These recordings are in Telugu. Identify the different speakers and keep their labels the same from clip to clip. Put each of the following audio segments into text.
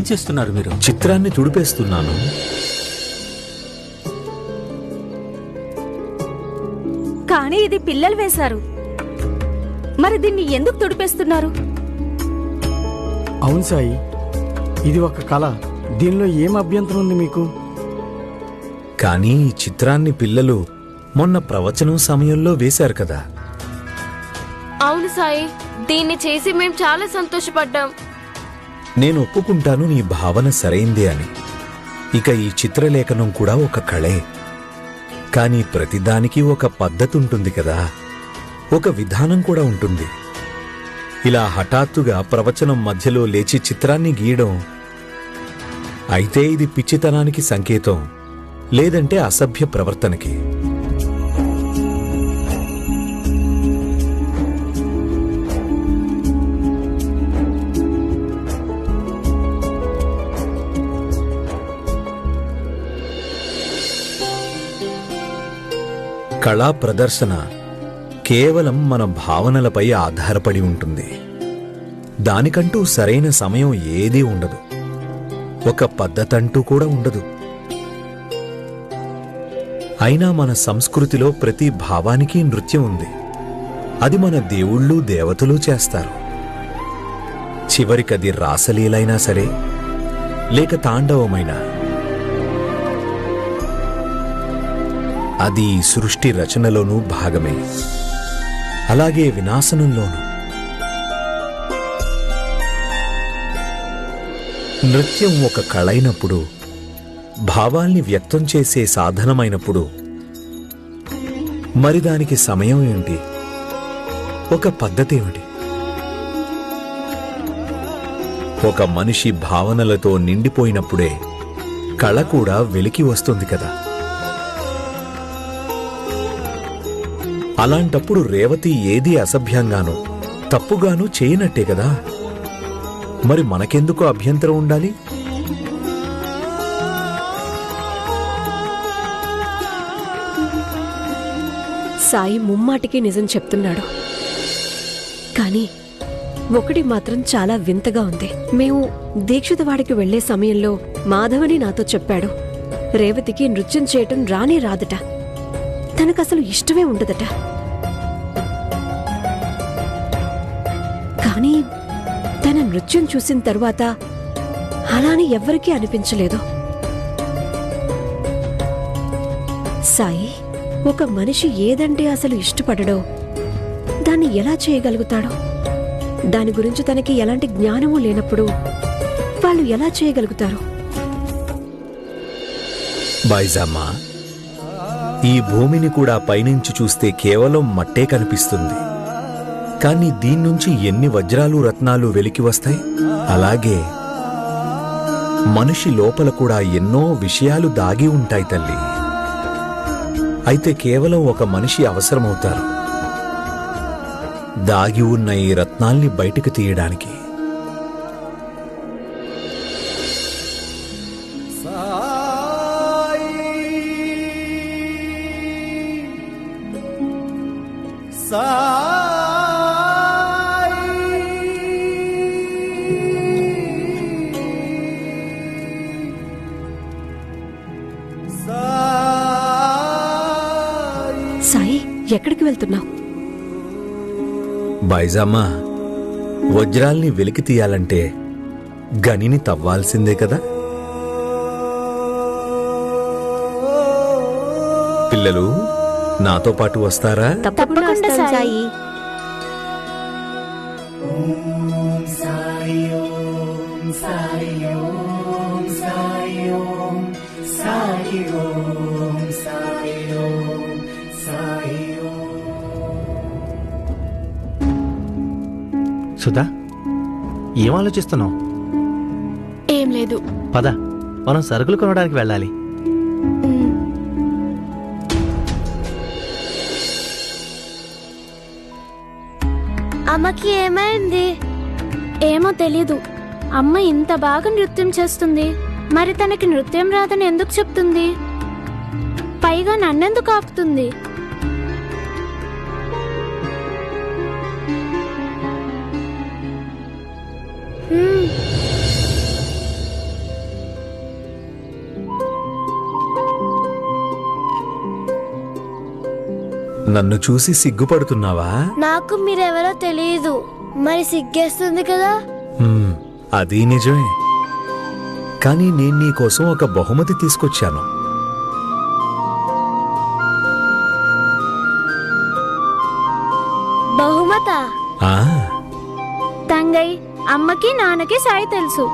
Speaker 1: ఏం చేస్తున్నారు మీరు?
Speaker 2: చిత్రాన్ని తుడిపేస్తున్నాను.
Speaker 3: కానీ ఇది పిల్లలు వేశారు. మరి దీన్ని ఎందుకు తుడిపేస్తున్నారు?
Speaker 4: అవును సాయి ఇది ఒక కళ. దీనిలో ఏం అభ్యంతరం ఉంది మీకు?
Speaker 2: కానీ ఈ చిత్రాన్ని పిల్లలు మొన్న ప్రవచనం సమయంలో వేశారు కదా.
Speaker 5: అవును సాయి దీన్ని చేసి మేము చాలా సంతోషపడ్డాం.
Speaker 2: నేను ఒప్పుకుంటాను నీ భావన సరైందే అని. ఇక ఈ చిత్రలేఖనం కూడా ఒక కళే. కానీ ప్రతిదానికి ఒక పద్ధతి ఉంటుంది కదా. ఒక విధానం కూడా ఉంటుంది. ఇలా హఠాత్తుగా ప్రవచనం మధ్యలో లేచి చిత్రాన్ని గీయడం అయితే ఇది పిచ్చితనానికి సంకేతం లేదంటే అసభ్య ప్రవర్తనకి. కళా ప్రదర్శన కేవలం మన భావనలపై ఆధారపడి ఉంటుంది. దానికంటూ సరైన సమయం ఏదీ ఉండదు. ఒక పద్ధతంటూ కూడా ఉండదు. అయినా మన సంస్కృతిలో ప్రతి భావానికి నృత్యం ఉంది. అది మన దేవుళ్ళు దేవతలు చేస్తారు. చివరికది రాసలీలైనా సరే లేక తాండవమైనా అది సృష్టి రచనలోనూ భాగమే. అలాగే వినాశనంలోనూ. నృత్యం ఒక కళైనప్పుడు భావాల్ని వ్యక్తం చేసే సాధనమైనప్పుడు మరి దానికి సమయం ఏంటి? ఒక పద్ధతి ఏమిటి ఒక మనిషి భావనలతో నిండిపోయినప్పుడే కళ కూడా వెలికి వస్తుంది కదా. అలాంటప్పుడు రేవతి ఏది అసభ్యంగానో తప్పుగానూ చేయనట్టే కదా. మరి మనకెందుకు అభ్యంతరం ఉండాలి?
Speaker 6: సాయి ముమ్మాటికి నిజం చెప్తున్నాడు. కానీ ఒకటి మాత్రం చాలా వింతగా ఉంది. మేము దీక్షితవాడికి వెళ్ళే సమయంలో మాధవని నాతో చెప్పాడు. రేవతికి నృత్యం చేయటం రానే రాదట. తనకు అసలు ఇష్టమే ఉండదట. కానీ తన నృత్యం చూసిన తరువాత అలాని ఎవ్వరికీ అనిపించలేదు. సాయి ఒక మనిషి ఏదంటే అసలు ఇష్టపడడో దాన్ని ఎలా చేయగలుగుతాడో దాని గురించి తనకి ఎలాంటి జ్ఞానము లేనప్పుడు వాళ్ళు ఎలా చేయగలుగుతారు?
Speaker 2: బాయిజామ్మా ఈ భూమిని కూడా పైనుంచి చూస్తే కేవలం మట్టే కనిపిస్తుంది. కానీ దీన్నుంచి ఎన్ని వజ్రాలు రత్నాలు వెలికి వస్తాయి? అలాగే మనిషి లోపల కూడా ఎన్నో విషయాలు దాగి ఉంటాయి తల్లి. అయితే కేవలం ఒక మనిషి అవసరమవుతారు. దాగి ఉన్న ఈ రత్నాల్ని బయటకు తీయడానికి.
Speaker 6: ఎక్కడికి వెళ్తున్నావు?
Speaker 2: బైజామా వజ్రాల్ని వెలికి తీయాలంటే గనిని తవ్వాల్సిందే కదా? పిల్లలు నాతో పాటు వస్తారా?
Speaker 3: తప్పకుండా సాయి.
Speaker 7: సుధా ఏం ఆలోచిస్తున్నావు?
Speaker 5: ఏం లేదు.
Speaker 7: పద మనం సరుకులు కొనడానికి వెళ్ళాలి.
Speaker 5: అమ్మకి ఏమైంది? ఏమో తెలీదు. అమ్మ ఇంత బాగా నృత్యం చేస్తుంది. మరి తనకి నృత్యం రాదని ఎందుకు చెప్తుంది? పైగా నన్నెందుకు ఆపుతుంది?
Speaker 2: నన్ను చూసి సిగ్గుపడుతున్నావా?
Speaker 8: నాకు మీరెవరో తెలియదు మరి సిగ్గేస్తుంది కదా?
Speaker 2: అది నిజమే. కానీ నేను నీకోసం ఒక బహుమతి తీసుకొచ్చాను.
Speaker 8: బహుమత?
Speaker 2: ఆ?
Speaker 3: తంగయ్ అమ్మకి నాన్నకి సాయి తెలుసు.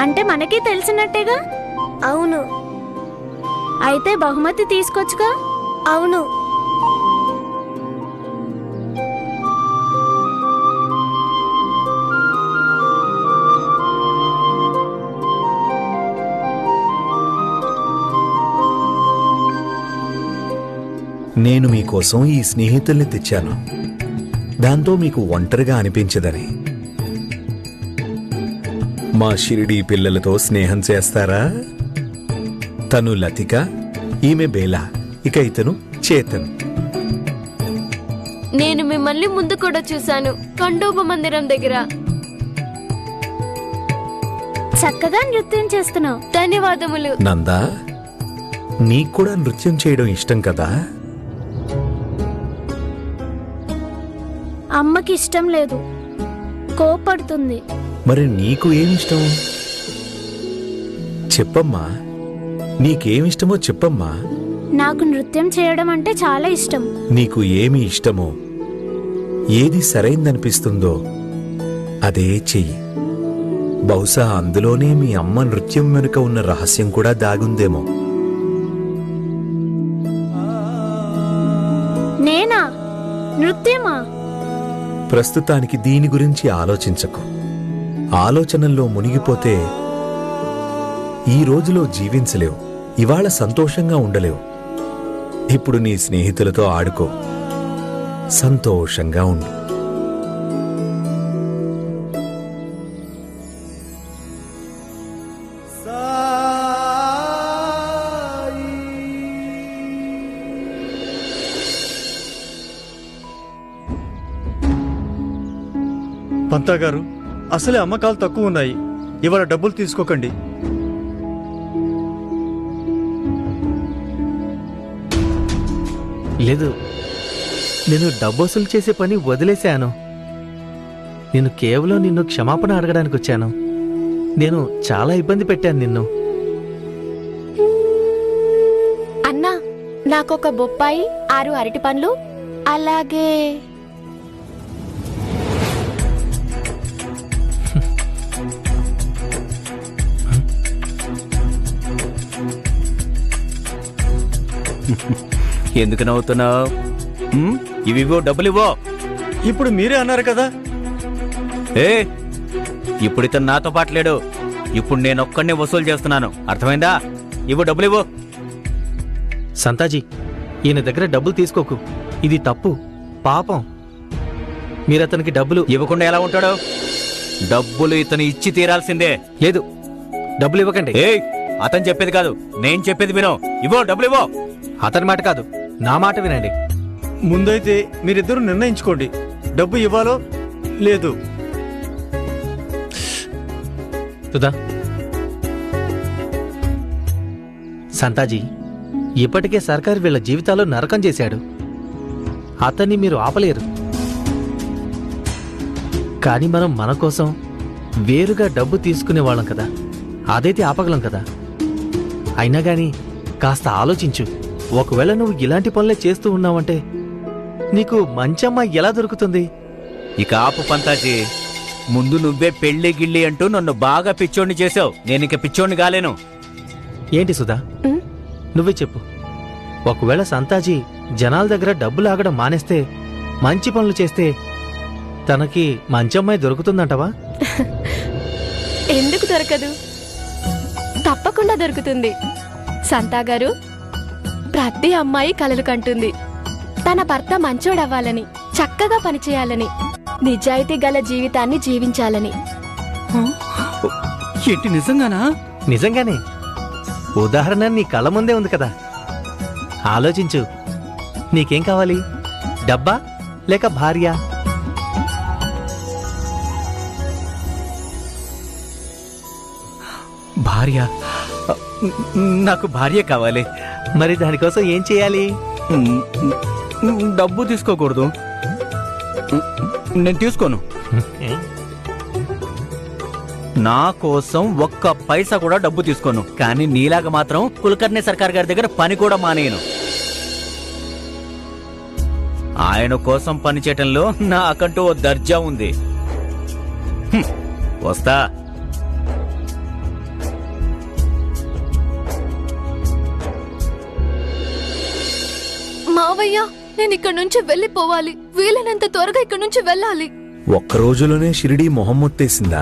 Speaker 3: అంటే మనకి తెలిసినట్టేగా?
Speaker 8: అవును.
Speaker 3: అయితే బహుమతి తీసుకొచ్చుగా?
Speaker 8: అవును.
Speaker 2: నేను మీకోసం ఈ స్నేహితుల్ని తెచ్చాను. దాంతో మీకు ఒంటరిగా అనిపించదని. మా షిరిడీ పిల్లలతో స్నేహం చేస్తారా? తను లతిక ఈమె బేలా ఇక ఇతను చేతన్.
Speaker 5: నేను మిమ్మల్ని ముందు కూడా చూశాను కండోబ మందిరం దగ్గర.
Speaker 3: చక్కగా నృత్యం చేస్తున్నావు.
Speaker 5: ధన్యవాదములు.
Speaker 2: నందా నీకు కూడా నృత్యం చేయడం ఇష్టం కదా?
Speaker 3: అమ్మకి ఇష్టం లేదు. కోపడుతుంది.
Speaker 2: మరి నీకు ఏమిష్టం? చెప్పమ్మా. నీకేమిష్టమో చెప్పమ్మా.
Speaker 3: నాకు నృత్యం చేయడం అంటే చాలా ఇష్టం.
Speaker 2: నీకు ఏమి ఇష్టమో ఏది సరైందనిపిస్తుందో అదే చెయ్యి. బహుశా అందులోనే మీ అమ్మ నృత్యం వెనుక ఉన్న రహస్యం కూడా దాగుందేమో.
Speaker 3: నేనా? నృత్యమా?
Speaker 2: ప్రస్తుతానికి దీని గురించి ఆలోచించకు. ఆలోచనల్లో మునిగిపోతే ఈ రోజులో జీవించలేవు. ఇవాళ సంతోషంగా ఉండలేవు. ఇప్పుడు నీ స్నేహితులతో ఆడుకో. సంతోషంగా ఉండు.
Speaker 9: పంతా గారు అసలే అమ్మకాలు తక్కువ ఉన్నాయి. ఇవాళ డబ్బులు తీసుకోకండి.
Speaker 7: లేదు. నేను డబ్బు వసూలు చేసే పని వదిలేశాను. నేను కేవలం నిన్ను క్షమాపణ అడగడానికి వచ్చాను. నేను చాలా ఇబ్బంది పెట్టాను నిన్ను.
Speaker 5: అన్నా నాకొక బొప్పాయి ఆరు అరటి పండ్లు అలాగే
Speaker 1: ఎందుకు నవ్వుతున్నావు? ఇవివో డబ్బులు ఇవ్వో
Speaker 9: ఇప్పుడు మీరే అన్నారు కదా.
Speaker 1: ఏ ఇప్పుడు ఇతను నాతో పాటు లేడు. ఇప్పుడు నేను ఒక్కడిని వసూలు చేస్తున్నాను. అర్థమైందా? ఇవ్వు డబ్బులు ఇవ్వు
Speaker 7: సంతాజీ ఈయన దగ్గర డబ్బులు తీసుకోకు. ఇది తప్పు పాపం. మీరు అతనికి డబ్బులు
Speaker 1: ఇవ్వకుండా ఎలా ఉంటాడు? డబ్బులు ఇతను ఇచ్చి తీరాల్సిందే.
Speaker 7: లేదు డబ్బులు ఇవ్వకండి.
Speaker 1: ఏ అతను చెప్పేది కాదు. నేను చెప్పేది విను. ఇవ్వు డబ్బులు ఇవ్వు
Speaker 7: అతని మాట కాదు నా మాట వినండి.
Speaker 9: ముందైతే మీరిద్దరూ నిర్ణయించుకోండి. డబ్బు ఇవ్వాలో లేదు.
Speaker 7: సుధా. సంతాజీ ఇప్పటికే సర్కార్ వీళ్ళ జీవితాల్లో నరకం చేశాడు. అతన్ని మీరు ఆపలేరు. కానీ మనం మన కోసం వేరుగా డబ్బు తీసుకునే వాళ్ళం కదా. అదైతే ఆపగలం కదా. అయినా గాని కాస్త ఆలోచించు. ఒకవేళ నువ్వు ఇలాంటి పనులే చేస్తూ ఉన్నావంటే నీకు మంచమ్మ ఎలా దొరుకుతుంది?
Speaker 1: ఇక ఆపు పంతాజీ. ముందు నువ్వే పెళ్ళి గిళ్ళి అంటూ నన్ను బాగా పిచ్చోడిని చేసావు నేను ఇక పిచ్చోడిని కాలేను.
Speaker 7: ఏంటి సుధా? నువ్వే చెప్పు. ఒకవేళ సంతాజీ జనాల దగ్గర డబ్బులు ఆగడం మానేస్తే మంచి పనులు చేస్తే తనకి మంచి అమ్మాయి దొరుకుతుందంటవా?
Speaker 5: ఎందుకు దొరకదు? తప్పకుండా దొరుకుతుంది. సంతా గారు ప్రతి అమ్మాయి కలలు కంటుంది. తన భర్త మంచోడవ్వాలని చక్కగా పనిచేయాలని నిజాయితీ గల జీవితాన్ని జీవించాలని.
Speaker 1: ఏంటి నిజంగానా?
Speaker 7: నిజంగానే. ఉదాహరణ నీ కళ్ళ ముందే ఉంది కదా. ఆలోచించు. నీకేం కావాలి? డబ్బా లేక భార్య?
Speaker 1: భార్య? నాకు భార్య కావాలి.
Speaker 7: మరి దానికోసం ఏం చేయాలి?
Speaker 1: డబ్బు తీసుకోకూడదు. నేను తీసుకోను. నా కోసం ఒక్క పైసా కూడా డబ్బు తీసుకోను. కానీ నీలాగా మాత్రం కులకర్ణి సర్కార్ గారి దగ్గర పని కూడా మానేయను. ఆయన కోసం పని చేయటంలో నాకంటూ ఓ దర్జా ఉంది. వస్తా.
Speaker 5: మావయ్య నేను ఇక్కడ నుంచి వెళ్ళిపోవాలి. వీలైనంత త్వరగా ఇక్కడ నుంచి వెళ్ళాలి.
Speaker 2: ఒక్క రోజులోనే షిరిడీ మొహం మొత్తేసిందా?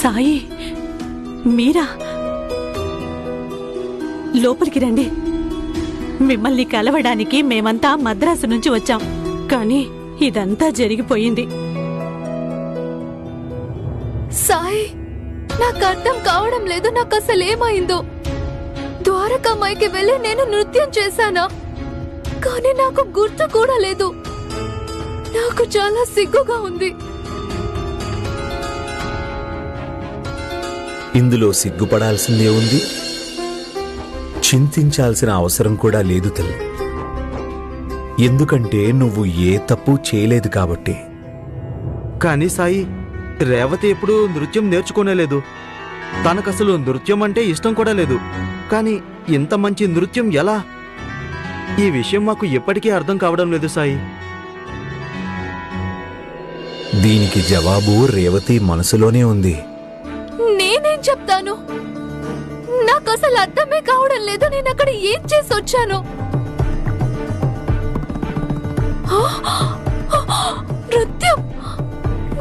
Speaker 10: సాయి మీరా? లోపలికి రండి. మిమ్మల్ని కలవడానికి మేమంతా మద్రాసు నుంచి వచ్చాం. కానీ ఇదంతా జరిగిపోయింది.
Speaker 5: సాయి నాకు అర్థం కావడం లేదు నాకు అసలు ఏమైందో? ద్వారకామాయికి వెళ్ళి నేను నృత్యం చేశానా? కానీ నాకు గుర్తు కూడా లేదు. నాకు చాలా సిగ్గుగా ఉంది.
Speaker 2: ఇందులో సిగ్గుపడాల్సిందే ఉంది. చింతించాల్సిన అవసరం కూడా లేదు తల్లి. ఎందుకంటే నువ్వు ఏ తప్పు చేయలేదు కాబట్టి.
Speaker 9: కానీ సాయి రేవతి ఎప్పుడు నృత్యం నేర్చుకోనేలేదు. తనకసలు నృత్యం అంటే ఇష్టం కూడా లేదు. కానీ ఇంత మంచి నృత్యం ఎలా? ఈ విషయం మాకు ఎప్పటికీ అర్థం కావడం లేదు సాయి.
Speaker 2: దీనికి జవాబు రేవతి మనసులోనే ఉంది.
Speaker 5: నేనేం చెప్తాను? నాకు అసలు అర్థమే కావడం లేదు నేను అక్కడ ఏం చేసి వచ్చాను నృత్యం!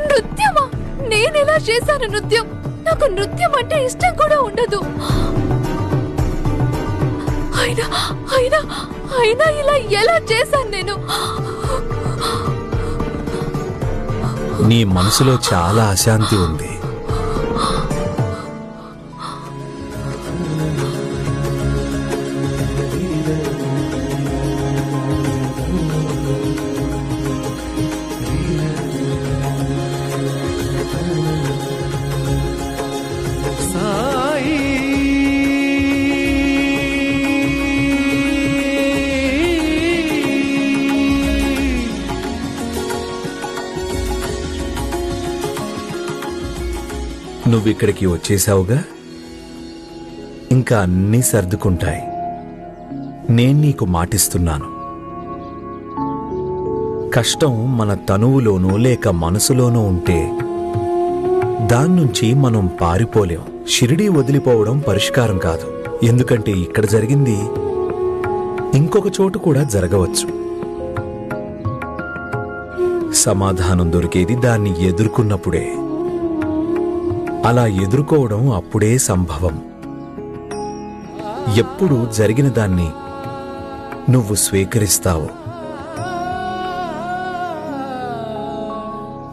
Speaker 5: నృత్యమా? నేను ఎలా చేశాను నృత్యం? నాకు నృత్యం అంటే ఇష్టం కూడా ఉండదు. అయినా అయినా అయినా ఇలా ఎలా చేశాను నేను?
Speaker 2: నీ మనసులో చాలా అశాంతి ఉంది. నువ్విక్కడికి వచ్చేసావుగా ఇంకా అన్నీ సర్దుకుంటాయి. నేను నీకు మాటిస్తున్నాను. కష్టం మన తనువులోనో లేక మనసులోనో ఉంటే దాన్నుంచి మనం పారిపోలేం. షిరిడీ వదిలిపోవడం పరిష్కారం కాదు. ఎందుకంటే ఇక్కడ జరిగింది ఇంకొక చోటు కూడా జరగవచ్చు. సమాధానం దొరికేది దాన్ని ఎదుర్కొన్నప్పుడే. అలా ఎదుర్కోవడం అప్పుడే సంభవం. ఎప్పుడు జరిగిన దాన్ని నువ్వు స్వీకరిస్తావు.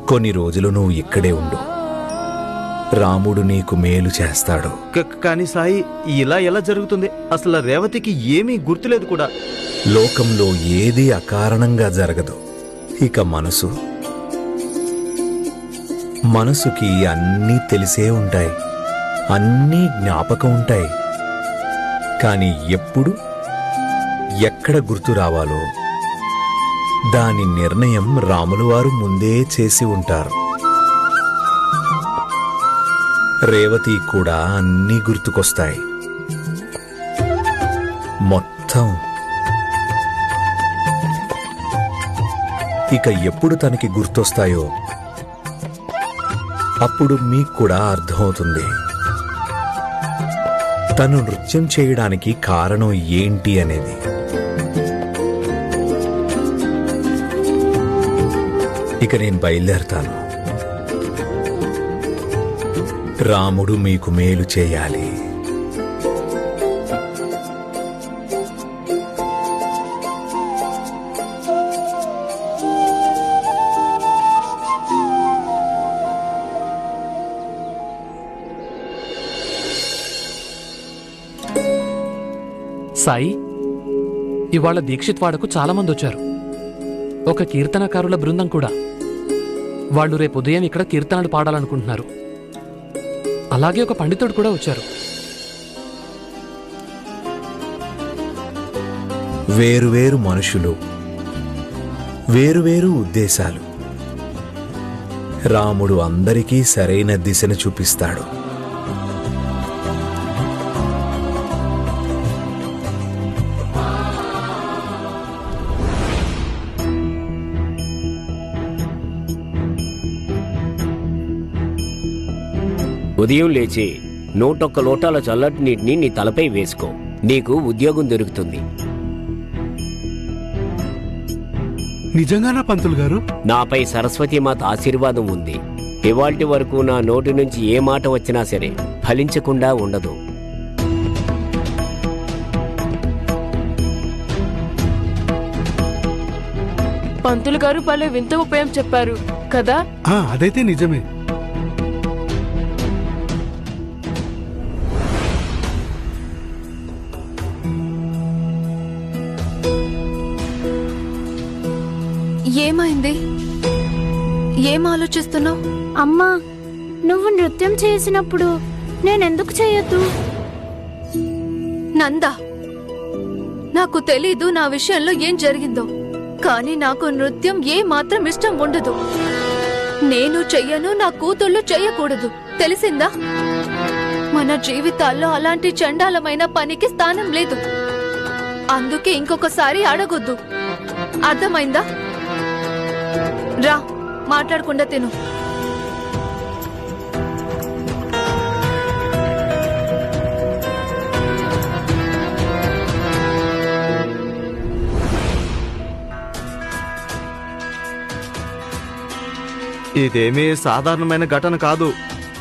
Speaker 2: కొన్ని రోజులు నువ్వు ఇక్కడే ఉండు. రాముడు నీకు మేలు చేస్తాడు.
Speaker 9: కానీ సాయి ఇలా ఎలా జరుగుతుంది? అసలు రేవతికి ఏమీ గుర్తులేదు కూడా.
Speaker 2: లోకంలో ఏది అకారణంగా జరగదు. ఇక మనసు మనసుకి అన్నీ తెలిసే ఉంటాయి. అన్నీ జ్ఞాపకం ఉంటాయి. కానీ ఎప్పుడు ఎక్కడ గుర్తు రావాలో దాని నిర్ణయం రాములు వారు ముందే చేసి ఉంటారు. రేవతి కూడా అన్నీ గుర్తుకొస్తాయి. మొత్తం. ఇక ఎప్పుడు తనకి గుర్తొస్తాయో అప్పుడు మీకు కూడా అర్థమవుతుంది. తను నృత్యం చేయడానికి కారణం ఏంటి అనేది. ఇక నేను బయలుదేరతాను. రాముడు మీకు మేలు చేయాలి.
Speaker 11: సాయి ఇవాళ దీక్షిత్ వాడకు చాలా మంది వచ్చారు. ఒక కీర్తనకారుల బృందం కూడా. వాళ్ళు రేపు ఉదయం ఇక్కడ కీర్తనలు పాడాలనుకుంటున్నారు. అలాగే ఒక పండితుడు కూడా వచ్చారు.
Speaker 2: వేరువేరు మనుషులు వేరువేరు ఉద్దేశాలు. రాముడు అందరికీ సరైన దిశను చూపిస్తాడు.
Speaker 12: ఉదయం లేచి నూటొక్క లోటాల చల్లటి నీటిని నీ తలపై వేసుకో. నీకు ఉద్యోగం దొరుకుతుంది.
Speaker 13: నిజంగానా పంతులు గారు?
Speaker 12: నాపై సరస్వతీమాత ఆశీర్వాదం ఉంది. ఇవాల్టి వరకు నా నోటి నుంచి ఏ మాట వచ్చినా సరే ఫలించకుండా ఉండదు.
Speaker 14: పంతులు గారు భలే వింత ఉపాయం చెప్పారు కదా?
Speaker 13: ఆ, అదైతే నిజమే.
Speaker 5: ఏమైంది? ఏం ఆలోచిస్తున్నావు?
Speaker 3: అమ్మా నువ్వు నృత్యం చేసినప్పుడు నేనెందుకు చేయొద్దు?
Speaker 5: నందా నాకు తెలీదు నా విషయంలో ఏం జరిగిందో కానీ నాకు నృత్యం ఏ మాత్రం ఇష్టం ఉండదు. నేను చెయ్యను నా కూతుళ్ళు చెయ్యకూడదు. తెలిసిందా? మన జీవితాల్లో అలాంటి చండాలమైన పనికి స్థానం లేదు. అందుకే ఇంకొకసారి అడగొద్దు. అర్థమైందా? రా మాట్లాడకుండా తిను.
Speaker 9: ఇదేమీ సాధారణమైన ఘటన కాదు.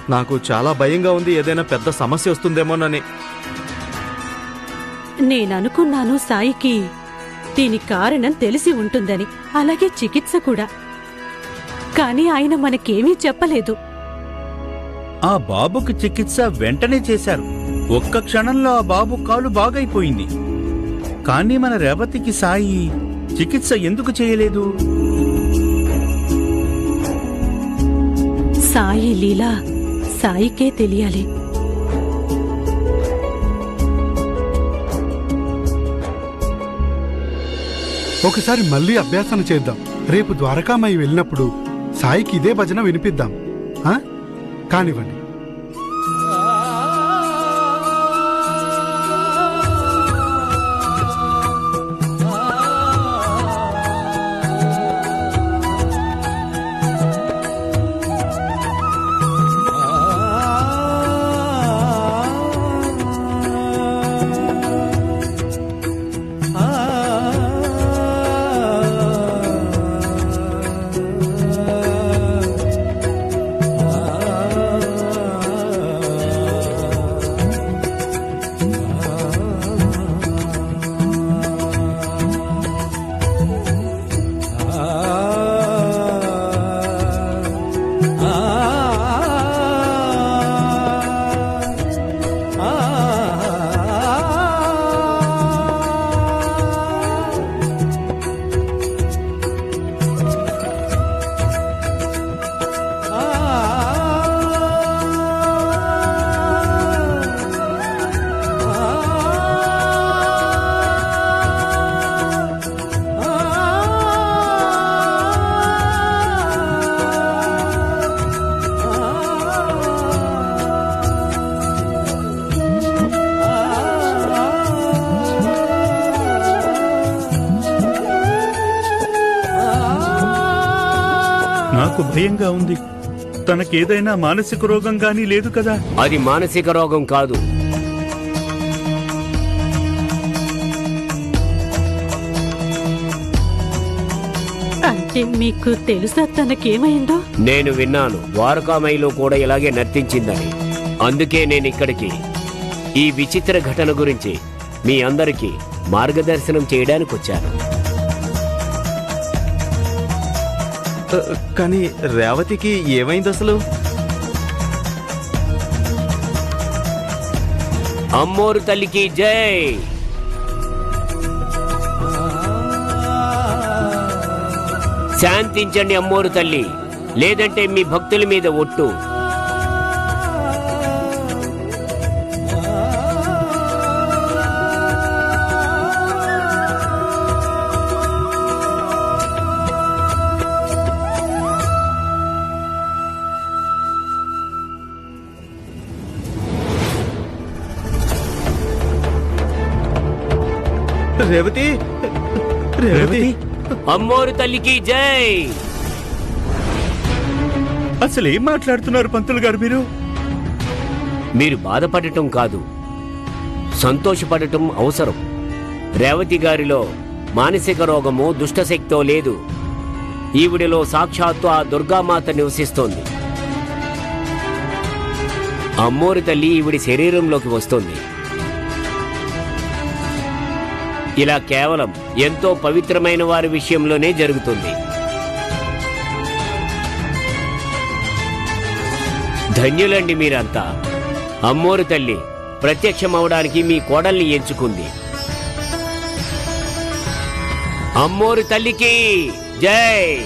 Speaker 9: నాకు చాలా భయంగా ఉంది ఏదైనా పెద్ద సమస్య వస్తుందేమోనని.
Speaker 10: నేననుకున్నాను సాయికి దీని కారణం తెలిసి ఉంటుందని అలాగే చికిత్స కూడా. కానీ ఆయన మనకేమీ చెప్పలేదు.
Speaker 1: ఆ బాబుకు చికిత్స వెంటనే చేశారు. ఒక్క క్షణంలో ఆ బాబు కాలు బాగైపోయింది. కానీ మన రేవతికి సాయి చికిత్స ఎందుకు చేయలేదు?
Speaker 10: సాయి లీలా సాయికే తెలియాలి.
Speaker 13: ఒకసారి మళ్ళీ అభ్యాసన చేద్దాం. రేపు ద్వారకామయ్య వెళ్ళినప్పుడు సాయికి ఇదే భజన వినిపిద్దాం. కానివ్వండి.
Speaker 1: భయంగా ఉంది. తనకేదైనా మానసిక రోగం గానీ లేదు కదా?
Speaker 12: అది మానసిక రోగం కాదు.
Speaker 10: అంటే మీకు తెలుసా తనకేమైందో?
Speaker 12: నేను విన్నాను. ద్వారకామయిలో కూడా ఇలాగే నర్తించిందని. అందుకే నేను ఇక్కడికి. ఈ విచిత్ర ఘటన గురించి మీ అందరికీ మార్గదర్శనం చేయడానికి వచ్చాను
Speaker 9: కానీ రేవతికి ఏమైంది అసలు?
Speaker 12: అమ్మోరు తల్లికి జై! శాంతించండి అమ్మోరు తల్లి. లేదంటే మీ భక్తుల మీద ఒట్టు.
Speaker 9: రేవతి? రేవతి?
Speaker 12: అమ్మోరు తల్లికి జై!
Speaker 1: అసలు ఏం మాట్లాడుతున్నారు పంతులు గారు మీరు?
Speaker 12: మీరు బాధపడటం కాదు సంతోషపడటం అవసరం. రేవతి గారిలో మానసిక రోగము దుష్టశక్తో లేదు. ఈవిడిలో సాక్షాత్తు ఆ దుర్గామాత నివసిస్తోంది. అమ్మోరి తల్లి ఈవిడి శరీరంలోకి వస్తుంది. ఇలా కేవలం ఎంతో పవిత్రమైన వారి విషయంలోనే జరుగుతుంది. ధన్యులండి మీరంతా. అమ్మోరు తల్లి ప్రత్యక్షమవడానికి మీ కోడల్ని ఎంచుకుంది. అమ్మోరు తల్లికి జై!